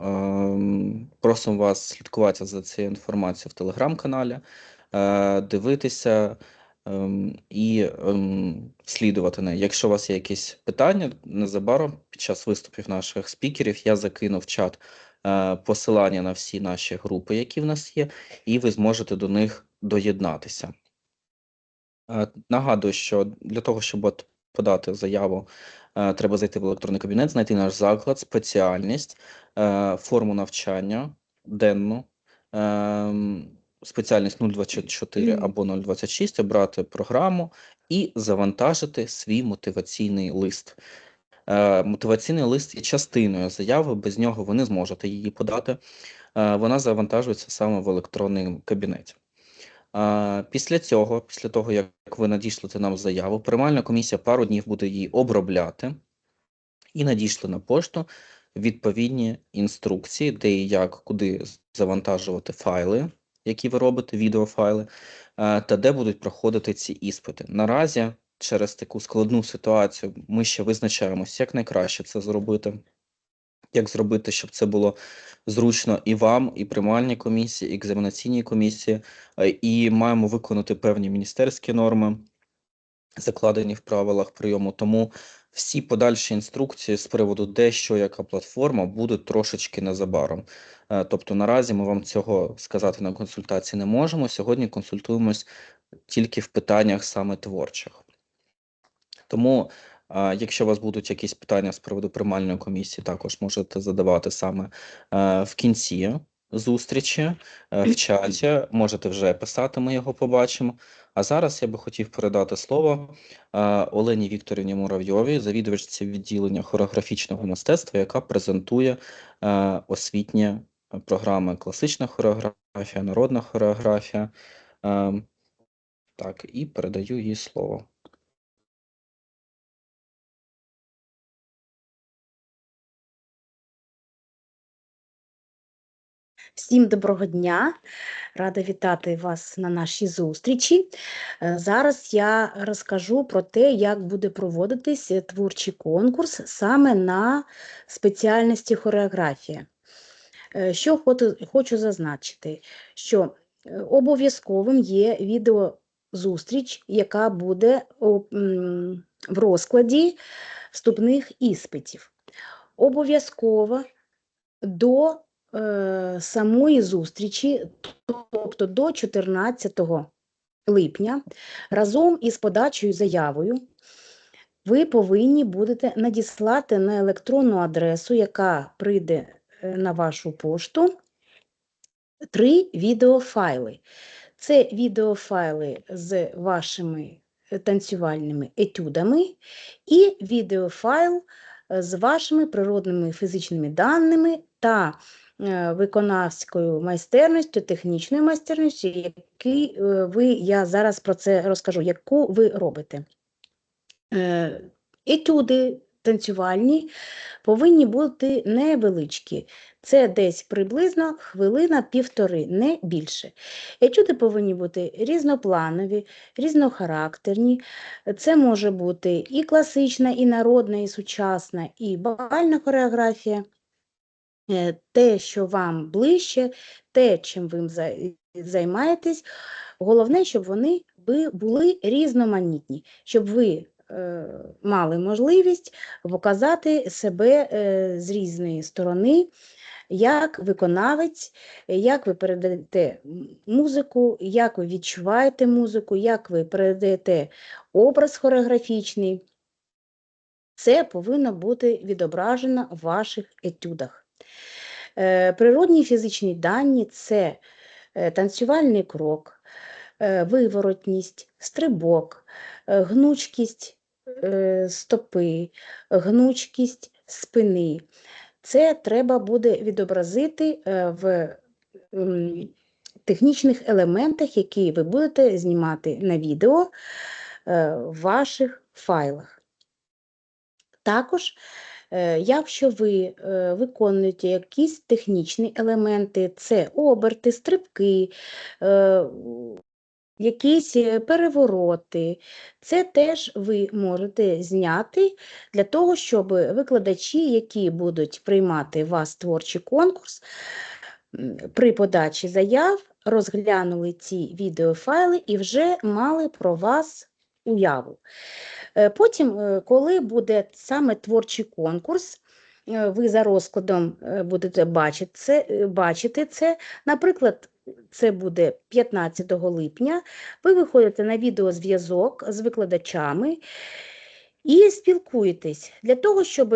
ем, просимо вас слідкувати за цією інформацією в телеграм-каналі, е, дивитися ем, і ем, слідувати нею. Якщо у вас є якісь питання, незабаром під час виступів наших спікерів я закину в чат е, посилання на всі наші групи, які в нас є, і ви зможете до них доєднатися. Е, Нагадую, що для того, щоб подати заяву, е, треба зайти в електронний кабінет, знайти наш заклад, спеціальність, е, форму навчання денну, ем, спеціальність 024 Мгм. або 026, обрати програму і завантажити свій мотиваційний лист. Е, Мотиваційний лист є частиною заяви, без нього ви не зможете її подати. Е, Вона завантажується саме в електронному кабінеті. Після цього, після того, як ви надійшлете нам заяву, приймальна комісія пару днів буде її обробляти і надійшли на пошту відповідні інструкції, де і як, куди завантажувати файли, які ви робите, відеофайли, та де будуть проходити ці іспити. Наразі через таку складну ситуацію ми ще визначаємося, як найкраще це зробити. Як зробити, щоб це було зручно і вам, і приймальній комісії, і екзаменаційній комісії, е, і маємо виконати певні міністерські норми, закладені в правилах прийому. Тому всі подальші інструкції з приводу де, що, яка платформа будуть трошечки незабаром. Е, Тобто наразі ми вам цього сказати на консультації не можемо. Сьогодні консультуємось тільки в питаннях саме творчих. Тому, якщо у вас будуть якісь питання з приводу приймальної комісії, також можете задавати саме е, в кінці зустрічі, е, в чаті. Можете вже писати, ми його побачимо. А зараз я би хотів передати слово е, Олені Вікторівні Муравйовій, завідувачці відділення хореографічного мистецтва, яка презентує освітні програми класична хореографія, народна хореографія. Е, Так, і передаю їй слово. Всім доброго дня! Рада вітати вас на нашій зустрічі. Е, Зараз я розкажу про те, як буде проводитись е, творчий конкурс саме на спеціальності хореографія. Е, Що хочу, зазначити, що обов'язковим є відеозустріч, яка буде в розкладі вступних іспитів. Обов'язково до самої зустрічі, тобто до 14 липня, разом із подачею заявою, ви повинні будете надіслати на електронну адресу, яка прийде е, на вашу пошту, три відеофайли. Це відеофайли з вашими е, танцювальними етюдами і відеофайл е, з вашими природними фізичними даними та е, виконавською майстерністю, технічною майстерністю, які е, ви, я зараз про це розкажу, яку ви робите. Е, Етюди танцювальні повинні бути невеличкі. Це десь приблизно хвилина-півтори, не більше. Етюди повинні бути різнопланові, різнохарактерні. Це може бути і класична, і народна, і сучасна, і бальна хореографія. Е, Те, що вам ближче, те, чим ви займаєтесь, головне, щоб вони були різноманітні, щоб ви е, мали можливість показати себе е, з різної сторони, як виконавець, як ви передаєте музику, як ви відчуваєте музику, як ви передаєте образ хореографічний. Це повинно бути відображено в ваших етюдах. Е, Природні фізичні дані це е, танцювальний крок, е, виворотність, стрибок, гнучкість стопи, гнучкість спини. Це треба буде відобразити в технічних елементах, які ви будете знімати на відео в ваших файлах. Також, якщо ви е, виконуєте якісь технічні елементи, це оберти, стрибки, е, якісь е, перевороти. Це теж ви можете зняти для того, щоб викладачі, які будуть приймати вас творчий конкурс, при подачі заяв розглянули ці відеофайли і вже мали про вас уяву. Е, Потім, е, коли буде саме творчий конкурс, е, ви за розкладом будете бачити це, бачити це. Наприклад, це буде 15 липня. Ви виходите на відеозв'язок з викладачами і спілкуєтесь. Для того, щоб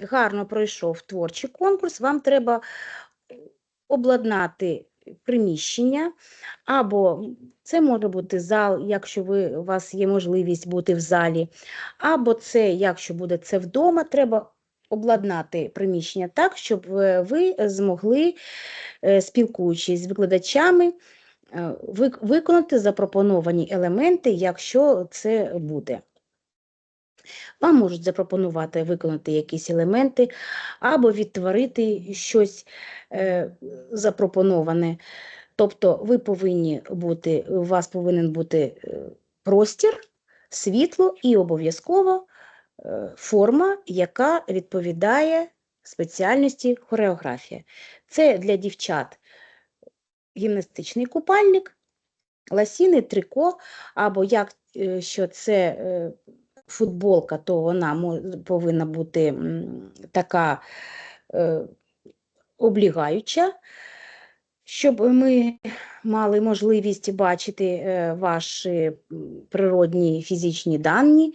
гарно пройшов творчий конкурс, вам треба обладнати приміщення, або це може бути зал, якщо ви, у вас є можливість бути в залі, або це, якщо буде це вдома, треба обладнати приміщення так, щоб е, ви змогли, е, спілкуючись з викладачами, е, виконати запропоновані елементи, якщо це буде. Вам можуть запропонувати виконати якісь елементи або відтворити щось е, запропоноване. Тобто ви повинні бути, у вас повинен бути е, простір, світло і обов'язково е, форма, яка відповідає спеціальності хореографія. Це для дівчат гімнастичний купальник, ласіни, трико, або як е, що це футболка, то вона повинна бути така е, облігаюча, щоб ми мали можливість бачити е, ваші природні фізичні дані,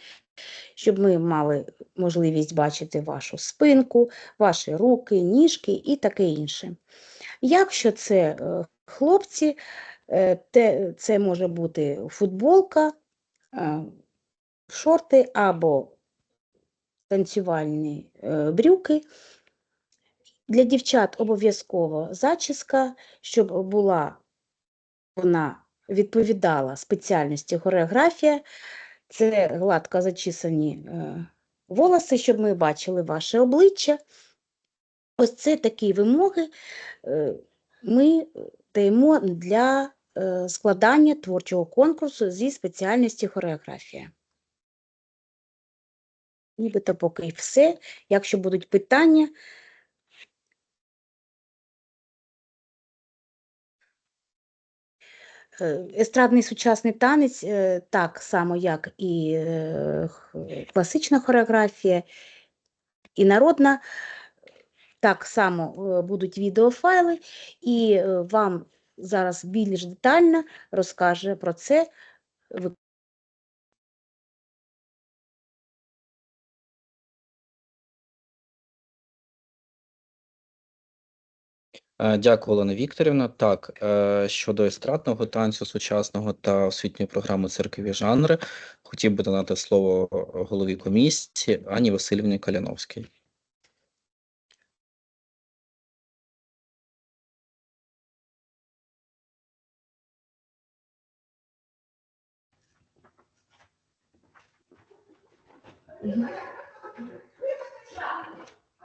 щоб ми мали можливість бачити вашу спинку, ваші руки, ніжки і таке інше. Якщо це е, хлопці, е, це може бути футболка, шорти або танцювальні е, брюки. Для дівчат обов'язково зачіска, щоб була вона відповідала спеціальності хореографія. Це гладко зачісані е, волоси, щоб ми бачили ваше обличчя. Ось це такі вимоги е, ми даємо для складання творчого конкурсу зі спеціальності хореографія. Нібито поки все. Якщо будуть питання, Е, Естрадний сучасний танець, е, так само, як і е, класична хореографія, і народна, так само будуть відеофайли, і вам зараз більш детально розкаже про це Дякую, Олена Вікторівна. Так, е, щодо естрадного танцю сучасного та освітньої програми «Циркові жанри, хотів би додати слово голові комісії Ані Васильівні Каліновській.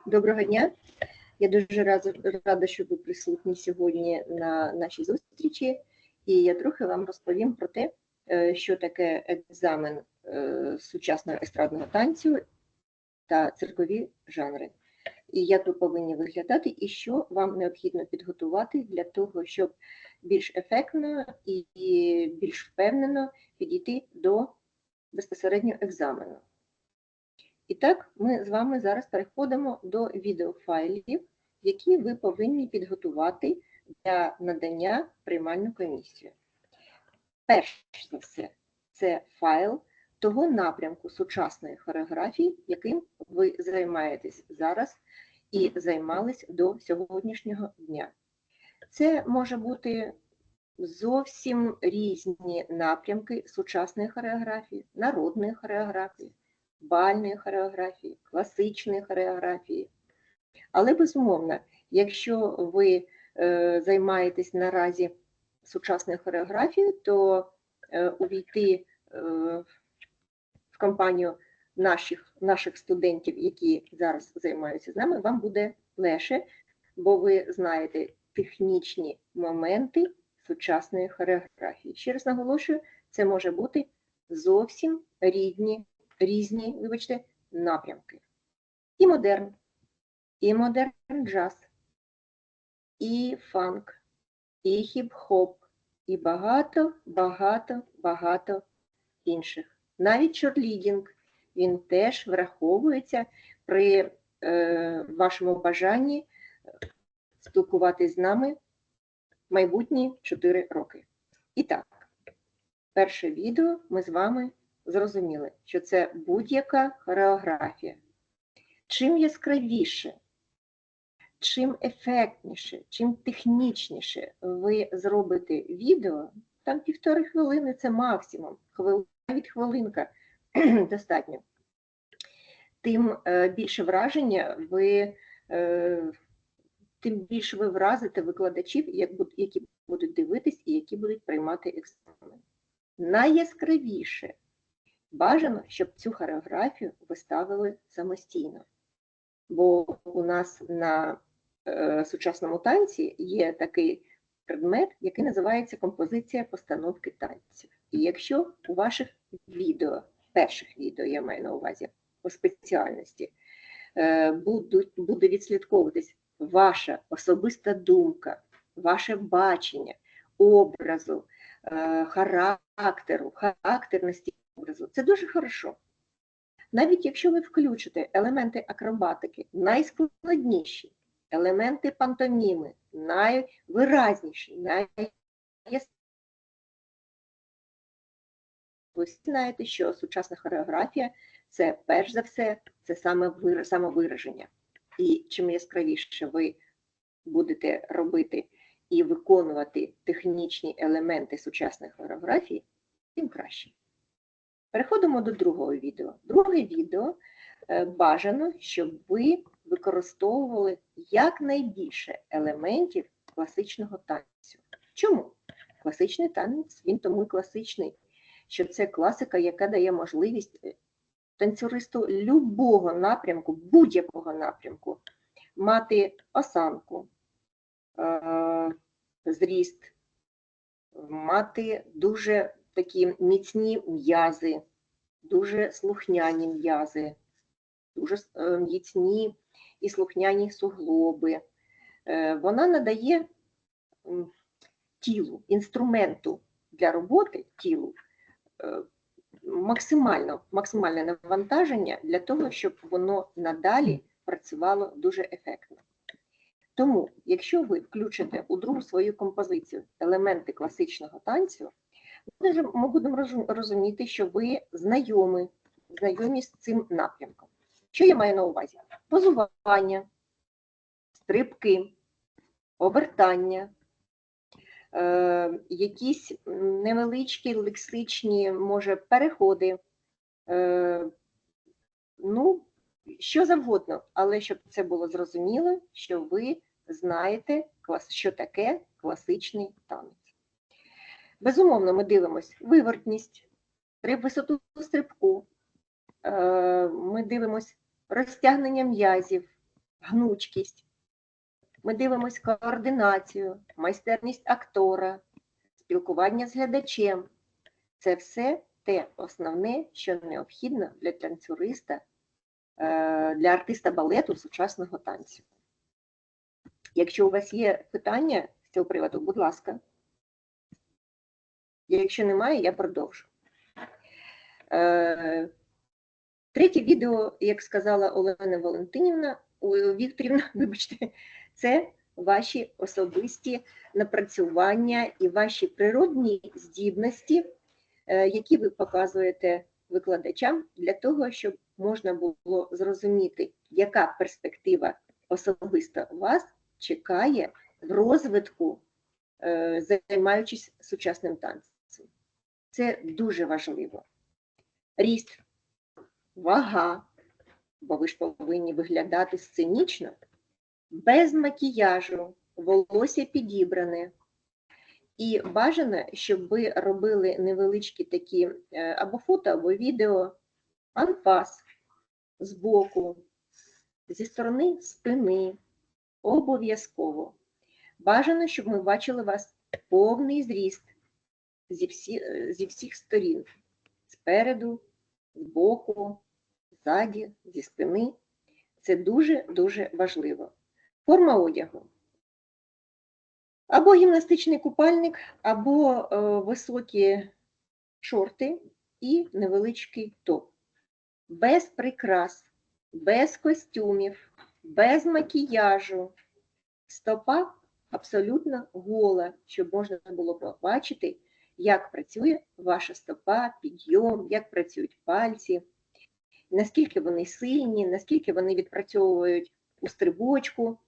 Доброго дня. Я дуже рада, що ви присутні сьогодні на нашій зустрічі, і я трохи вам розповім про те, е, що таке екзамен е, сучасного естрадного танцю та циркові жанри. І як ви повинні виглядати, і що вам необхідно підготувати для того, щоб більш ефектно і більш впевнено підійти до безпосередньо екзамену. І так, ми з вами зараз переходимо до відеофайлів, які ви повинні підготувати для надання приймальну комісію. Перш за все, це файл того напрямку сучасної хореографії, яким ви займаєтесь зараз і займались до сьогоднішнього дня. Це може бути зовсім різні напрямки сучасної хореографії, народної хореографії, бальної хореографії, класичної хореографії. Але безумовно, якщо ви е, займаєтесь наразі сучасною хореографією, то е, увійти е, в компанію наших, наших студентів, які зараз займаються з нами, вам буде легше, бо ви знаєте технічні моменти сучасної хореографії. Ще раз наголошую, це може бути зовсім рідні, різні, вибачте, напрямки. І модерн, і модерн джаз, і фанк, і хіп-хоп, і багато, багато, багато інших. Навіть чорлідінг, він теж враховується при е, вашому бажанні спілкуватись з нами майбутні 4 роки. І так, перше відео ми з вами зрозуміли, що це будь-яка хореографія. Чим яскравіше, чим ефектніше, чим технічніше ви зробите відео, там півтори хвилини це максимум, навіть хвилинка достатньо, тим е, більше враження ви, е, тим більше ви вразите викладачів, які будуть дивитись і які будуть приймати екзамен. Найяскравіше бажано, щоб цю хореографію ви ставили самостійно. Бо у нас на е, сучасному танці є такий предмет, який називається композиція постановки танців. І якщо у ваших відео, перших відео я маю на увазі по спеціальності, е, будуть, буде відслідковуватись ваша особиста думка, ваше бачення образу, е, характеру, характерності образу, це дуже хорошо. Навіть якщо ви включите елементи акробатики, найскладніші, елементи пантоміми, найвиразніші, найяскравіші, ви знаєте, що сучасна хореографія це перш за все це самовираження. І чим яскравіше ви будете робити і виконувати технічні елементи сучасної хореографії, тим краще. Переходимо до другого відео. Друге відео е, бажано, щоб ви використовували якнайбільше елементів класичного танцю. Чому? Класичний танець, він тому і класичний, що це класика, яка дає можливість е, танцюристу любого напрямку, будь-якого напрямку, мати осанку, е, зріст, мати дуже такі міцні м'язи, дуже слухняні м'язи, дуже е, міцні і слухняні суглоби. Е, Вона надає тілу, інструменту для роботи тілу е, максимально, максимальне навантаження для того, щоб воно надалі працювало дуже ефектно. Тому, якщо ви включите у другу свою композицію елементи класичного танцю, ми будемо розуміти, що ви знайомі, знайомі з цим напрямком. Що я маю на увазі? Позування, стрибки, обертання, е, якісь невеличкі лексичні, може, переходи, е, ну, що завгодно, але щоб це було зрозуміло, що ви знаєте, що таке класичний танець. Безумовно, ми дивимося вивертність, висоту стрибку, е, ми дивимося розтягнення м'язів, гнучкість. Ми дивимося координацію, майстерність актора, спілкування з глядачем. Це все те основне, що необхідно для танцюриста, е, для артиста балету сучасного танцю. Якщо у вас є питання з цього приводу, будь ласка. Якщо немає, я продовжу. Е, Третє відео, як сказала Олена Валентинівна, Вікторівна, вибачте, це ваші особисті напрацювання і ваші природні здібності, е, які ви показуєте викладачам для того, щоб можна було зрозуміти, яка перспектива особисто вас чекає в розвитку, е, займаючись сучасним танцем. Це дуже важливо. Ріст, вага, бо ви ж повинні виглядати сценічно, без макіяжу, волосся підібране. І бажано, щоб ви робили невеличкі такі е, або фото, або відео, анфас. З боку, зі сторони спини, обов'язково. Бажано, щоб ми бачили вас повний зріст зі, всі, е, зі всіх сторін, спереду, збоку, ззаді, зі спини. Це дуже-дуже важливо. Форма одягу. Або гімнастичний купальник, або е, високі шорти і невеличкий топ. Без прикрас, без костюмів, без макіяжу. Стопа абсолютно гола, щоб можна було побачити, як працює ваша стопа, підйом, як працюють пальці, наскільки вони сильні, наскільки вони відпрацьовують у стрибочку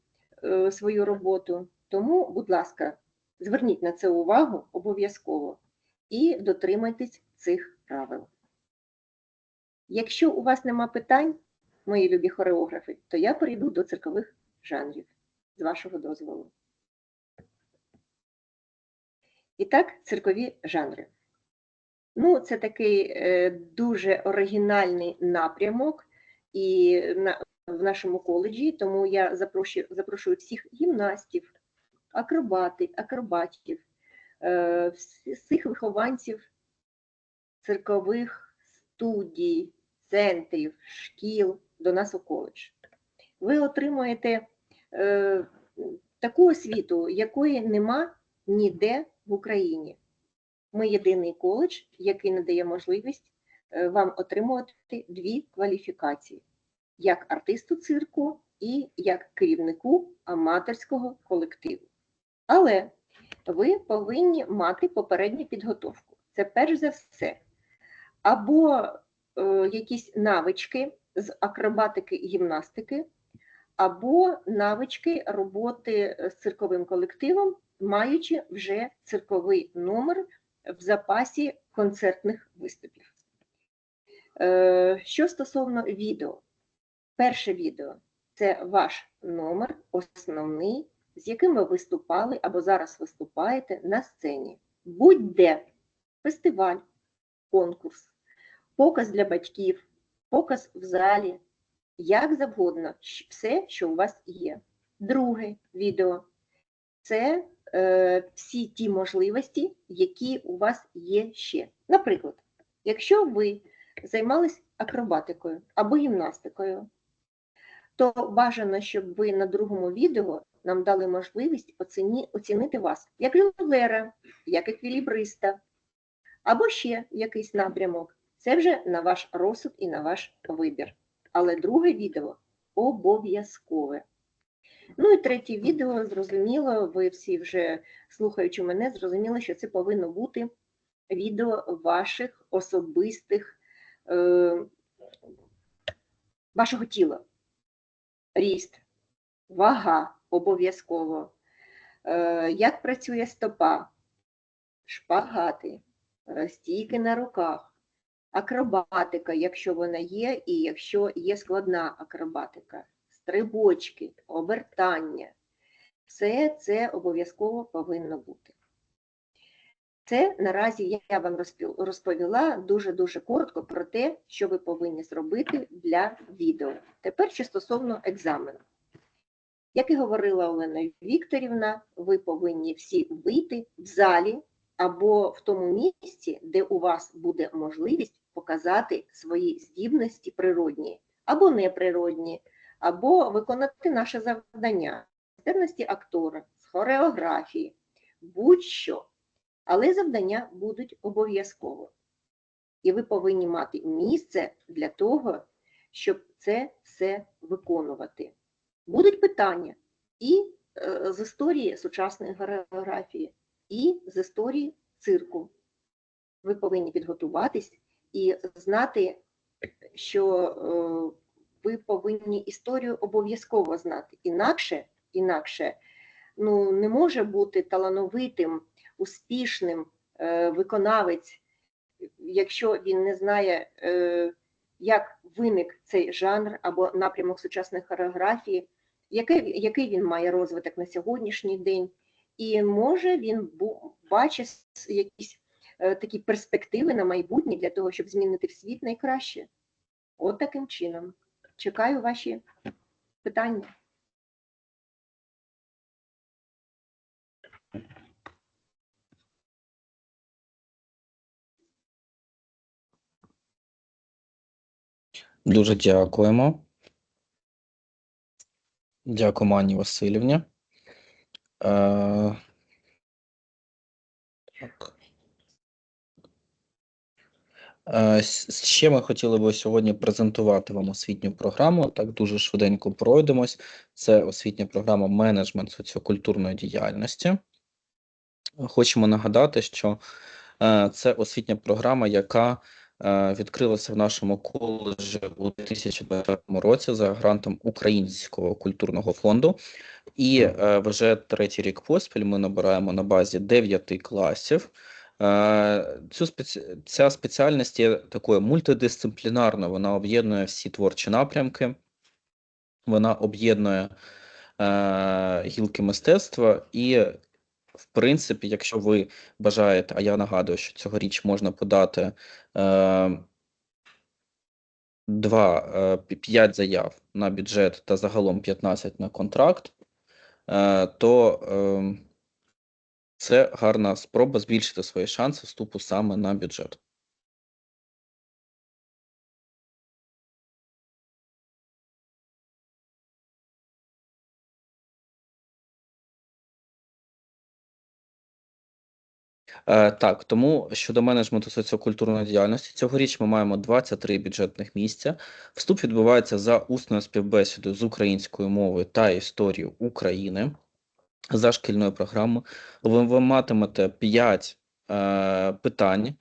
е, свою роботу. Тому, будь ласка, зверніть на це увагу обов'язково і дотримайтесь цих правил. Якщо у вас нема питань, мої любі хореографи, то я перейду до циркових жанрів з вашого дозволу. І так, циркові жанри. Ну, це такий е, дуже оригінальний напрямок і на, в нашому коледжі, тому я запрошую, запрошую всіх гімнастів, акробати, акробатів, е, всіх вихованців циркових студій, центрів, шкіл до нас у коледж. Ви отримуєте е, таку освіту, якої нема ніде в Україні. Ми єдиний коледж, який надає можливість е, вам отримувати дві кваліфікації: як артисту цирку і як керівнику аматорського колективу. Але ви повинні мати попередню підготовку. Це перш за все. Або е, якісь навички з акробатики і гімнастики, або навички роботи з цирковим колективом, маючи вже цирковий номер в запасі концертних виступів. Е, Що стосовно відео, перше відео це ваш номер, основний, з яким ви виступали або зараз виступаєте на сцені. Будь-де фестиваль, конкурс, показ для батьків, показ в залі, як завгодно, все, що у вас є. Друге відео це всі ті можливості, які у вас є ще. Наприклад, якщо ви займались акробатикою або гімнастикою, то бажано, щоб ви на другому відео нам дали можливість оціні, оцінити вас як жонглера, як еквілібриста, або ще якийсь напрямок. Це вже на ваш розсуд і на ваш вибір. Але друге відео обов'язкове. Ну і третє відео, зрозуміло, ви всі вже слухаючи мене, зрозуміли, що це повинно бути відео ваших особистих е, вашого тіла. Ріст, вага обов'язково, е, як працює стопа, шпагати, е, стійки на руках, акробатика, якщо вона є, і якщо є складна акробатика, стрибочки, обертання. Все це обов'язково повинно бути. Це наразі я вам розповіла дуже-дуже коротко про те, що ви повинні зробити для відео. Тепер що стосовно екзамену. Як і говорила Олена Вікторівна, ви повинні всі вийти в залі або в тому місці, де у вас буде можливість показати свої здібності природні або неприродні, або виконати наше завдання з майстерності актора, з хореографії, будь-що. Але завдання будуть обов'язково. І ви повинні мати місце для того, щоб це все виконувати. Будуть питання і е, з історії сучасної хореографії, і з історії цирку. Ви повинні підготуватись і знати, що е, ви повинні історію обов'язково знати. Інакше, інакше ну, не може бути талановитим, успішним е, виконавець, якщо він не знає, е, як виник цей жанр або напрямок сучасної хореографії, який, який він має розвиток на сьогоднішній день, і може він бачить якісь е, такі перспективи на майбутнє для того, щоб змінити світ найкраще. От таким чином. Чекаю ваші питання. Дуже дякуємо. Дякуємо Ані Васильівні. Е, так. Ще ми хотіли би сьогодні презентувати вам освітню програму. Так дуже швиденько пройдемось. Це освітня програма менеджмент соціокультурної діяльності. Хочемо нагадати, що е, це освітня програма, яка е, відкрилася в нашому коледжі у 2020 році за грантом Українського культурного фонду. І е, вже третій рік поспіль ми набираємо на базі 9 класів. Цю спеці... Ця спеціальність є такою мультидисциплінарною, вона об'єднує всі творчі напрямки, вона об'єднує е, гілки мистецтва. І, в принципі, якщо ви бажаєте, а я нагадую, що цьогоріч можна подати е, два, е, пі- п'ять заяв на бюджет та загалом 15 на контракт, е, то е, це гарна спроба збільшити свої шанси вступу саме на бюджет. Е, так, тому щодо менеджменту соціокультурної діяльності, цьогоріч ми маємо 23 бюджетних місця. Вступ відбувається за усною співбесідою з українською мовою та історією України за шкільною програмою. Ви, ви матимете 5 е, питань, е,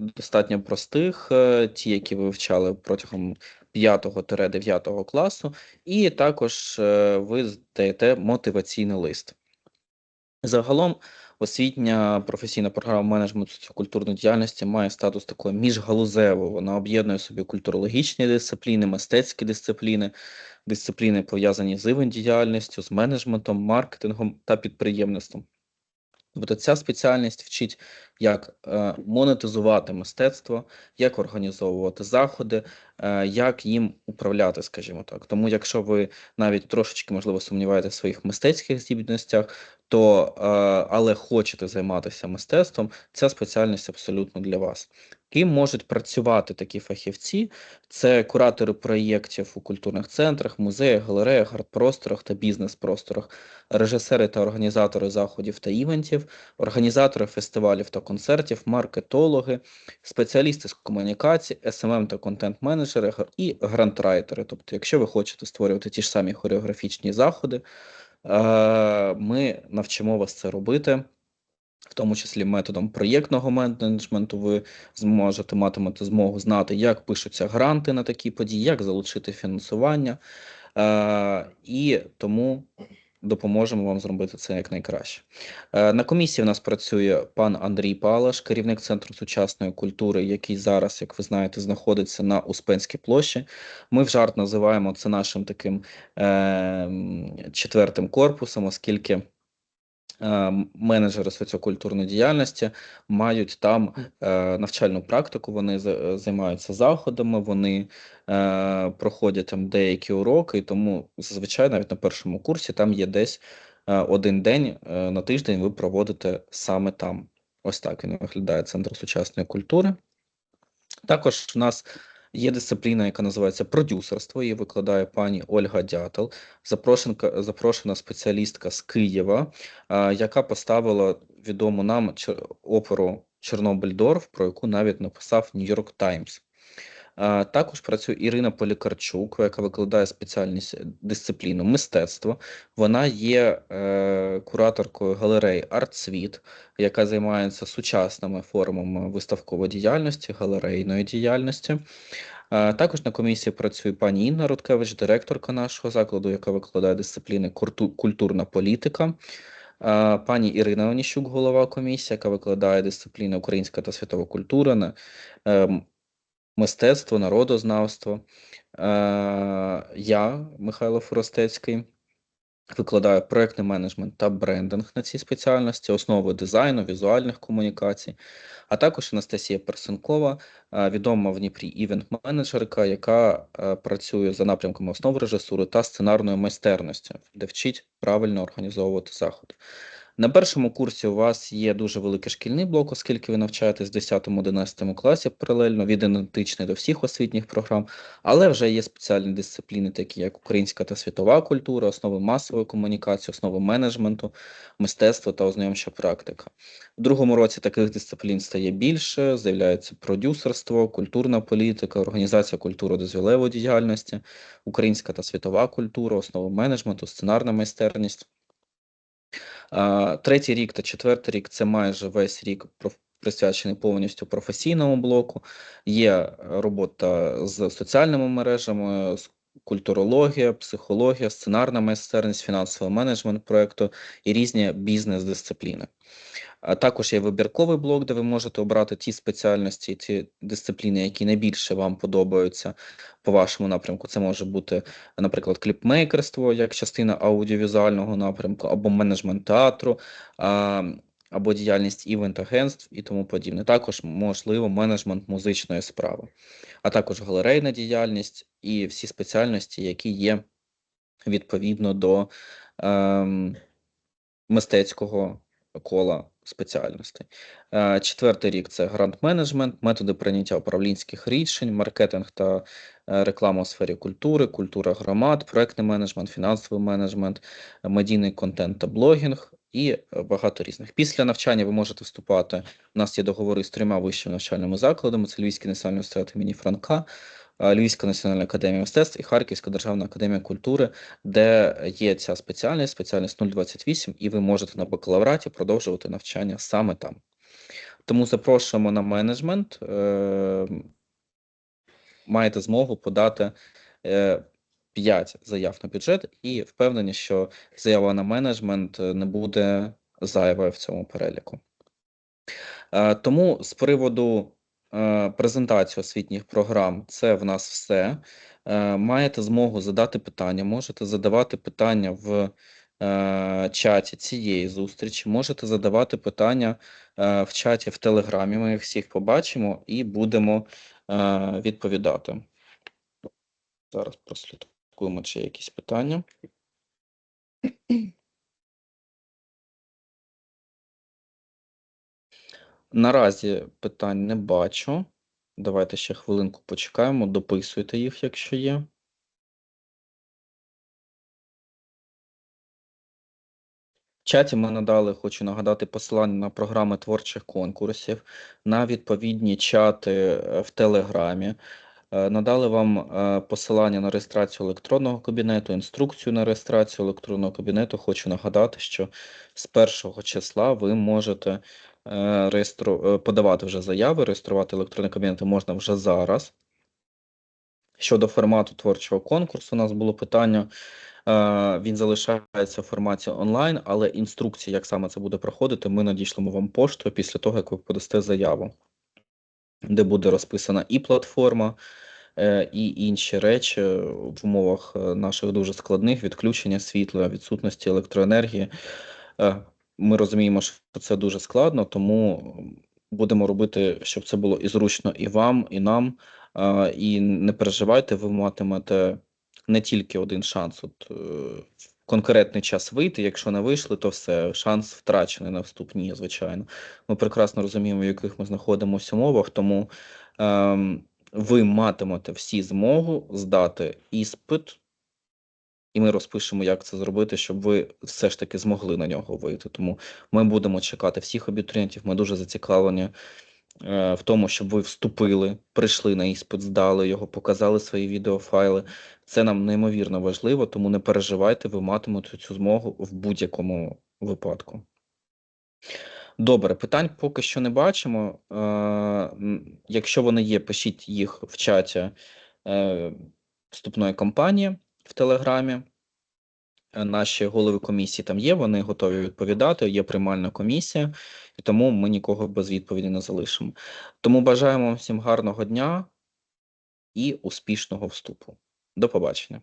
достатньо простих, е, ті, які ви вивчали протягом 5-9 класу, і також е, ви здаєте мотиваційний лист. Загалом освітня професійна програма менеджменту соціокультурної діяльності має статус такої міжгалузевого. Вона об'єднує собі культурологічні дисципліни, мистецькі дисципліни, дисципліни пов'язані з івент-діяльністю, з менеджментом, маркетингом та підприємництвом. Тобто ця спеціальність вчить, як е, монетизувати мистецтво, як організовувати заходи, е, як їм управляти, скажімо так. Тому, якщо ви навіть трошечки, можливо, сумніваєтеся в своїх мистецьких здібностях, то е, але хочете займатися мистецтвом, ця спеціальність абсолютно для вас. Ким можуть працювати такі фахівці? Це куратори проєктів у культурних центрах, музеях, галереях, арт-просторах та бізнес-просторах, режисери та організатори заходів та івентів, організатори фестивалів та концертів, маркетологи, спеціалісти з комунікації, SMM та контент-менеджери і грантрайтери. Тобто, якщо ви хочете створювати ті ж самі хореографічні заходи, е, ми навчимо вас це робити. В тому числі методом проєктного менеджменту ви зможете матимете змогу знати, як пишуться гранти на такі події, як залучити фінансування, е, і тому допоможемо вам зробити це якнайкраще. Е, на комісії в нас працює пан Андрій Палаш, керівник Центру сучасної культури, який зараз, як ви знаєте, знаходиться на Успенській площі. Ми в жарт називаємо це нашим таким е, четвертим корпусом, оскільки менеджери соціокультурної діяльності мають там е, навчальну практику, вони займаються заходами, вони е, проходять там деякі уроки, і тому зазвичай навіть на першому курсі там є десь е, один день е, на тиждень ви проводите саме там. Ось так він виглядає Центр сучасної культури. Також у нас є дисципліна, яка називається продюсерство. Її викладає пані Ольга Дятел, запрошенка, запрошена спеціалістка з Києва, яка поставила відому нам оперу Чорнобильдорф, про яку навіть написав Нью-Йорк Таймс. Також працює Ірина Полікарчук, яка викладає спеціальність дисципліну мистецтво. Вона є е, кураторкою галереї «Артсвіт», яка займається сучасними формами виставкової діяльності, галерейної діяльності. Також на комісії працює пані Інна Рудкевич, директорка нашого закладу, яка викладає дисципліни культурна політика. Пані Ірина Оніщук, голова комісії, яка викладає дисципліни українська та світова культура, ем, мистецтво, народознавство. Е, Я, Михайло Форостецький, викладаю проектний менеджмент та брендинг на цій спеціальності, основи дизайну, візуальних комунікацій, а також Анастасія Персенкова, е, відома в Дніпрі івент-менеджерка, яка е, працює за напрямками основ режисури та сценарної майстерності, де вчить правильно організовувати заходи. На першому курсі у вас є дуже великий шкільний блок, оскільки ви навчаєтесь в 10-11 класі паралельно, він ідентичний до всіх освітніх програм, але вже є спеціальні дисципліни, такі як українська та світова культура, основи масової комунікації, основи менеджменту, мистецтво та ознайомча практика. У другому році таких дисциплін стає більше, з'являється продюсерство, культурна політика, організація культури дозвілевої діяльності, українська та світова культура, основи менеджменту, сценарна майстерність. Третій рік та четвертий рік це майже весь рік присвячений повністю професійному блоку. Є робота з соціальними мережами, з культурологія, психологія, сценарна майстерність, фінансовий менеджмент проекту і різні бізнес-дисципліни. А також є вибірковий блок, де ви можете обрати ті спеціальності, ті дисципліни, які найбільше вам подобаються по вашому напрямку. Це може бути, наприклад, кліпмейкерство як частина аудіовізуального напрямку, або менеджмент театру, або діяльність івент-агентств і тому подібне. Також можливо менеджмент музичної справи, а також галерейна діяльність і всі спеціальності, які є відповідно до ем, мистецького кола спеціальностей. Е, Четвертий рік це грант-менеджмент, методи прийняття управлінських рішень, маркетинг та е, реклама у сфері культури, культура громад, проектний менеджмент, фінансовий менеджмент, медійний контент та блогінг і е, багато різних. Після навчання ви можете вступати. У нас є договори з трьома вищими навчальними закладами: це Львівський національний університет імені Франка. Е, Львівська національна академія мистецтв і Харківська державна академія культури, де є ця спеціальність, спеціальність 028, і ви можете на бакалавраті продовжувати навчання саме там. Тому запрошуємо на менеджмент. е, Маєте змогу подати 5 заяв на бюджет, і впевнені, що заява на менеджмент е, не буде зайвою в цьому переліку. Е, Тому з приводу е, презентації освітніх програм це в нас все. Е, Маєте змогу задати питання, можете задавати питання в е, чаті цієї зустрічі, можете задавати питання в чаті в Телеграмі. Ми їх всіх побачимо і будемо відповідати. Зараз прослідкуємо, чи є якісь питання. Наразі питань не бачу. Давайте ще хвилинку почекаємо, дописуйте їх, якщо є. В чаті ми надали, хочу нагадати, посилання на програми творчих конкурсів, на відповідні чати е, в Телеграмі. Е, Надали вам е, посилання на реєстрацію електронного кабінету, інструкцію на реєстрацію електронного кабінету. Хочу нагадати, що з першого числа ви можете реєстру... е, подавати вже заяви, реєструвати електронний кабінет можна вже зараз. Щодо формату творчого конкурсу, у нас було питання. Е, Він залишається в форматі онлайн, але інструкції, як саме це буде проходити, ми надішлемо вам поштою після того, як ви подасте заяву, де буде розписана і платформа, е, і інші речі в умовах е, наших дуже складних відключення світла, відсутності електроенергії. Ми розуміємо, що це дуже складно, тому будемо робити, щоб це було і зручно і вам, і нам. І не переживайте, ви матимете не тільки один шанс от, е, конкретний час вийти. Якщо не вийшли, то все, шанс втрачений на вступні, звичайно. Ми прекрасно розуміємо, в яких ми знаходимося умовах, тому ем, ви матимете всі змогу здати іспит, і ми розпишемо, як це зробити, щоб ви все ж таки змогли на нього вийти. Тому ми будемо чекати всіх абітурієнтів. Ми дуже зацікавлені е, в тому, щоб ви вступили, прийшли на іспит, здали його, показали свої відеофайли. Це нам неймовірно важливо, тому не переживайте, ви матимете цю змогу в будь-якому випадку. Добре, питань поки що не бачимо. Е, Якщо вони є, пишіть їх в чаті е, вступної кампанії в Телеграмі. Е, Наші голови комісії там є, вони готові відповідати, є приймальна комісія, і тому ми нікого без відповіді не залишимо. Тому бажаємо всім гарного дня і успішного вступу. До побачення.